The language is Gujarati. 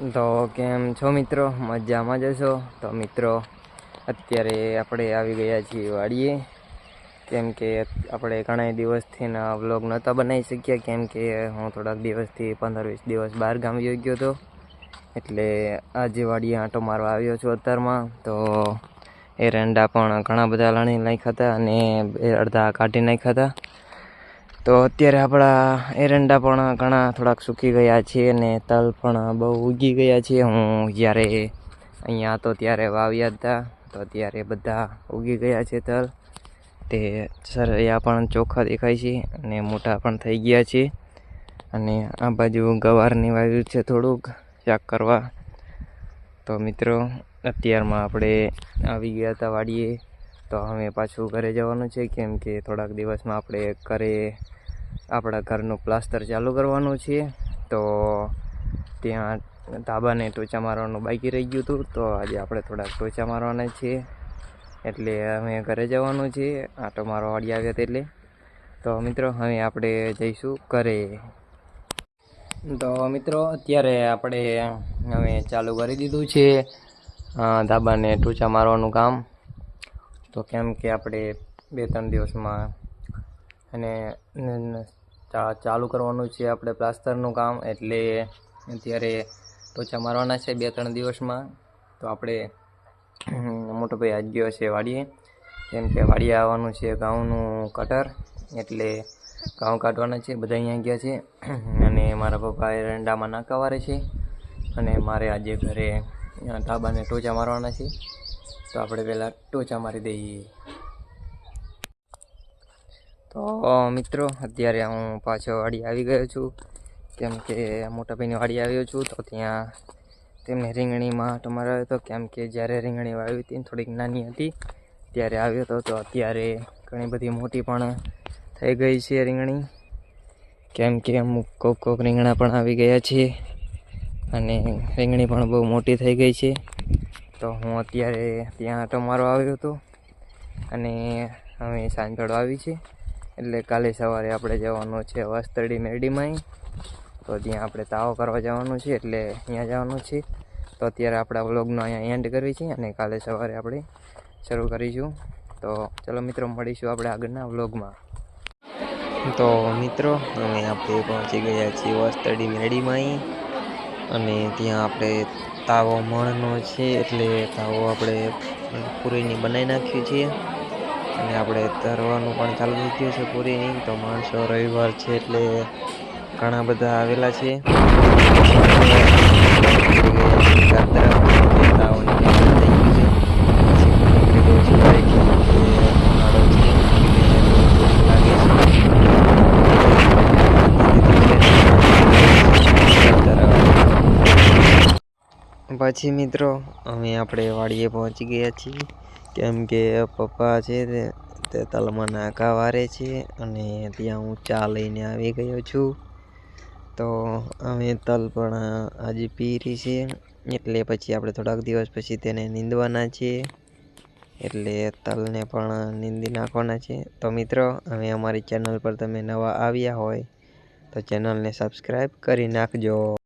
તો કેમ છો મિત્રો? મજામાં જશો તો મિત્રો, અત્યારે આપણે આવી ગયા છીએ વાડીએ. કેમ કે આપણે ઘણા દિવસથી વ્લોગ નહોતા બનાવી શક્યા. કેમ કે હું થોડાક દિવસથી પંદર વીસ દિવસ બહાર ગામ વયો ગયો હતો એટલે આજે વાડીએ આંટો મારવા આવ્યો છું અત્યારમાં. તો એરંડા પણ ઘણા બધા લણી નાખ્યા હતા અને અડધા કાઢી નાખ્યા હતા. તો અત્યારે આપણા એરંડા પણ ઘણા થોડાક સૂકી ગયા છે અને તલ પણ બહુ ઉગી ગયા છે. હું જ્યારે અહીંયા હતો ત્યારે વાવ્યા હતા, તો અત્યારે બધા ઉગી ગયા છે તલ. તે સરયા પણ ચોખ્ખા દેખાય છે અને મોટા પણ થઈ ગયા છે. અને આ બાજુ ગવારની વાવ્યું છે થોડુંક ચાક કરવા. તો મિત્રો, અત્યારમાં આપણે આવી ગયા હતા વાડીએ. તો હવે પાછું ઘરે જવાનું છે, કેમ કે થોડાક દિવસમાં આપણે ઘરે આપણા ઘરનું પ્લાસ્ટર ચાલુ કરવાનું છે. તો ત્યાં ધાબાને ટોચા મારવાનું બાકી રહી ગયું હતું, તો આજે આપણે થોડાક ટોચા મારવાના છીએ એટલે અમે ઘરે જવાનું છે આટો મારો વાળી આવ્યા એટલે. તો મિત્રો, હવે આપણે જઈશું ઘરે. તો મિત્રો, અત્યારે આપણે હવે ચાલુ કરી દીધું છે ધાબાને ટોચા મારવાનું કામ. તો કેમ કે આપણે બે ત્રણ દિવસમાં અને ચાલુ કરવાનું છે આપણે પ્લાસ્ટરનું કામ એટલે અત્યારે ટોચા મારવાના છે બે ત્રણ દિવસમાં. તો આપણે મોટો ભાઈ આજ ગયો છે વાડીએ. કેમ કે વાડીએ આવવાનું છે ઘઉંનું કટર એટલે ઘઉં કાઢવાના છે બધા અહીંયા ગયા છે. અને મારા પપ્પા એરંડામાં નાકા વારે છે. અને મારે આજે ઘરે અ, ધાબાને ટોચા મારવાના છે. તો આપણે પહેલાં ટોચા મારી દઈએ. તો મિત્રો અત્યારે હું પાછો વાડી આવી ગયો છું. કેમ કે મોટાભાઈની વાડી આવ્યો છું તો ત્યાં તેમને રીંગણીમાં તમારો આવ્યો હતો. કેમ કે જ્યારે રીંગણી વાવી હતી થોડીક નાની હતી ત્યારે આવ્યો હતો. તો અત્યારે ઘણી બધી મોટી પણ થઈ ગઈ છે રીંગણી. કેમ કે અમુક કોક કોક રીંગણા પણ આવી ગયા છે અને રીંગણી પણ બહુ મોટી થઈ ગઈ છે. તો હું અત્યારે ત્યાં આંટો મારવા આવ્યો હતો અને હવે સાંજળ આવી છે એટલે કાલે સવારે આપણે જવાનું છે વસ્તરડી મેરડીમાં તો ત્યાં આપણે તાવો કરવા જવાનું છે, એટલે અહીંયા જવાનું છે. તો અત્યારે આપણા વ્લોગનો અહીંયા એન્ડ કરવી છે અને કાલે સવારે આપણે શરૂ કરીશું. તો ચલો મિત્રો, મળીશું આપણે આગળના વ્લોગમાં. તો મિત્રો, અમે આપણે પહોંચી ગયા છીએ વસ્તરડી મેરડીમાં અને ત્યાં આપણે તાવો મણનો છે એટલે તાવો આપણે પૂરીની બનાવી નાખ્યું છે અને આપણે તરવાનું પણ ચાલુ થઈ ગયું છે પૂરીની. તો માણસો રવિવાર છે એટલે ઘણા બધા આવેલા છે તાવની વ્યવસ્થા થઈ ગઈ છે. પછી બહુ સુકાઈ ગયું કે ઉનાળો છે અને ભૂખ લાગે છે પછી મિત્રો, અમે આપણે વાડીએ પહોંચી ગયા છીએ. કેમ કે પપ્પા છે તે તલમાં નાકા વારે છે અને ત્યાં હું ચા લઈને આવી ગયો છું. તો અમે તલ પણ આજે પીરી છે, એટલે પછી આપણે થોડાક દિવસ પછી તેને નીંદવાના છીએ. એટલે તલને પણ નીંદી નાખવાના છે. તો મિત્રો હવે અમારી ચેનલ પર તમે નવા આવ્યા હોય તો ચેનલને સબસ્ક્રાઈબ કરી નાખજો.